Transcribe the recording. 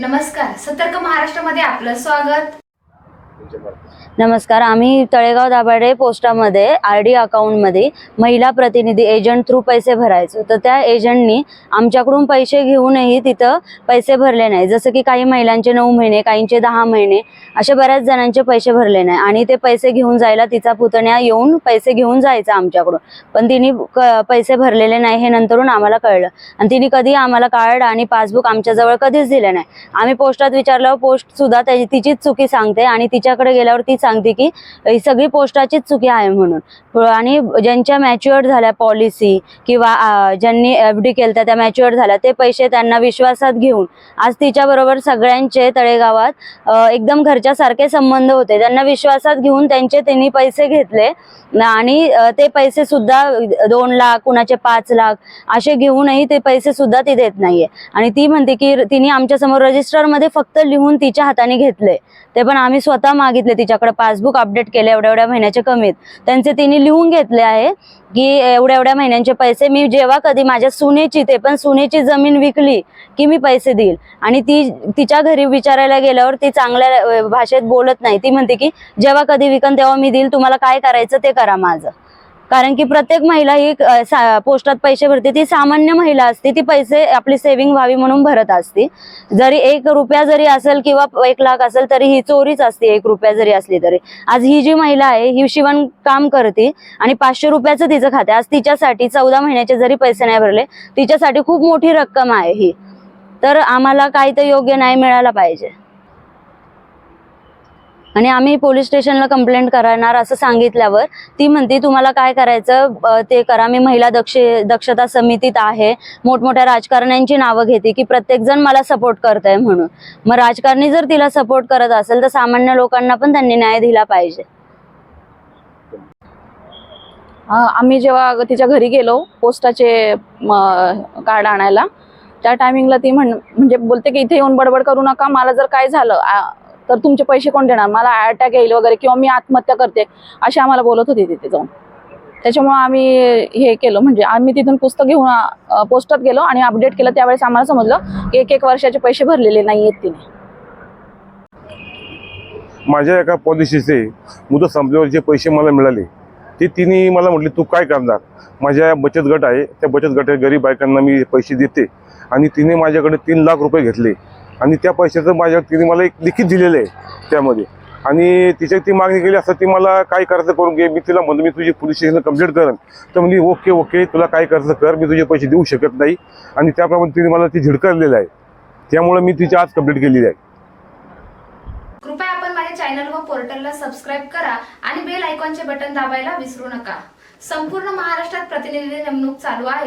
नमस्कार. सतर्क महाराष्ट्रामध्ये आपलं स्वागत. नमस्कार आम्ही तळेगाव दाभाडे पोस्टामध्ये आर डी अकाउंटमध्ये महिला प्रतिनिधी एजंट थ्रू पैसे भरायचो. तर त्या एजंटनी आमच्याकडून पैसे घेऊनही तिथं पैसे भरले नाही. जसं की काही महिलांचे नऊ महिने काहींचे दहा महिने असे बऱ्याच जणांचे पैसे भरले नाही. आणि ते पैसे घेऊन जायला तिचा पुतण्या येऊन पैसे घेऊन जायचा आमच्याकडून. पण तिने पैसे भरलेले नाही हे नंतरून आम्हाला कळलं. आणि तिने कधी आम्हाला कार्ड आणि पासबुक आमच्याजवळ कधीच दिले नाही. आम्ही पोस्टात विचारल्यावर पोस्ट सुद्धा त्याची तिचीच चुकी सांगते आणि तिच्याकडे गेल्यावर ती सांगते की ही सगळी पोस्टाचीच चुकी आहे म्हणून. आणि ज्यांच्या मॅच्युअर्ड झाल्या पॉलिसी किंवा ज्यांनी एफ डी केलं त्या मॅच्युअर्ड झाल्या ते पैसे त्यांना विश्वासात घेऊन आज तिच्याबरोबर सगळ्यांचे तळेगावात एकदम घरच्यासारखे संबंध होते. त्यांना विश्वासात घेऊन त्यांचे त्यांनी पैसे घेतले आणि ते पैसे सुद्धा दोन लाख कुणाचे पाच लाख असे घेऊनही ते पैसे सुद्धा ती देत नाहीये. आणि ती म्हणते की तिने आमच्यासमोर रजिस्टरमध्ये फक्त लिहून तिच्या हाताने घेतले. ते पण आम्ही स्वतः मागितले तिच्याकडे पासबुक अपडेट केले एवढ्या एवढ्या महिन्याचे कमीत. त्यांचे तिने लिहून घेतले आहे की एवढ्या एवढ्या महिन्यांचे पैसे मी जेव्हा कधी माझ्या सुनेची ते पण सुनेची जमीन विकली की मी पैसे देईल. आणि ती तिच्या घरी विचारायला गेल्यावर ती चांगल्या भाषेत बोलत नाही. ती म्हणते की जेव्हा कधी विकन तेव्हा मी देईल तुम्हाला काय करायचं ते करा माझं. कारण की प्रत्येक महिला ही पोस्टात पैसे भरते. ती सामान्य महिला असते. ती पैसे आपली सेव्हिंग व्हावी म्हणून भरत असते. जरी एक रुपया जरी असेल किंवा एक लाख असेल तरी ही चोरीच असते. एक रुपया जरी असली तरी. आज ही जी महिला आहे ही शिवण काम करते आणि पाचशे रुपयाचं तिचं खाते. आज तिच्यासाठी चौदा महिन्याचे जरी पैसे नाही भरले तिच्यासाठी खूप मोठी रक्कम आहे ही. तर आम्हाला काही तर योग्य नाही मिळाला पाहिजे. आणि आम्ही पोलीस स्टेशनला कंप्लेंट करणार असं सांगितल्यावर ती म्हणते तुम्हाला काय करायचं? ते करा. मी महिला दक्ष दक्षता समितीत आहे. मोठमोठ्या राजकारण्यांची नावं घेते की प्रत्येक जण मला सपोर्ट करतंय म्हणून. मग राजकारणी जर तिला सपोर्ट करत असेल तर सामान्य लोकांना पण त्यांनी न्याय दिला पाहिजे. आम्ही जेव्हा तिच्या घरी गेलो पोस्टाचे कार्ड आणायला त्या टायमिंगला ती म्हण म्हणजे बोलते की इथे येऊन बडबड करू नका. मला जर काय झालं तर तुमचे पैसे कोण देणार? मला अटॅक येईल वगैरे किंवा मी आत्महत्या करते अशी आम्हाला बोलत होती तिथे जाऊन. त्याच्यामुळं आम्ही हे केलं म्हणजे आम्ही तिथून पुस्तक घेऊन पोस्टात गेलो आणि अपडेट केलं. त्यावेळेस आम्हाला समजलं की एक एक वर्षाचे पैसे भरलेले नाही आहेत तिने. माझ्या एका पॉलिसीचे मुदत संपल्यावर जे पैसे मला मिळाले ते तिने मला म्हटले तू काय करणार? माझ्या बचत गट आहे त्या बचत गटात गरीब बायकांना मी पैसे देते आणि तिने माझ्याकडे तीन लाख रुपये घेतले. आणि त्या पैशाचं माझ्या तिने मला एक लिखित दिलेलं आहे त्यामध्ये. आणि तिच्या ती मागणी केली असता ती मला काय करायचं करून घे मी तिला म्हणतो मी तुझी पोलीस स्टेशनला कंप्लेंट करेन. तर म्हणजे ओके ओके तुला काय करायचं कर मी तुझे पैसे देऊ शकत नाही. आणि त्याप्रमाणे तिने मला ती झिडकारलेलं आहे. त्यामुळे मी तिची आज कंप्लेंट केलेली आहे. कृपया आपण माझ्या चॅनल व पोर्टलला सबस्क्राईब करा आणि बेल आयकॉनचे बटन दाबायला विसरू नका. संपूर्ण महाराष्ट्रात प्रतिनिधी नेमणूक चालू आहे.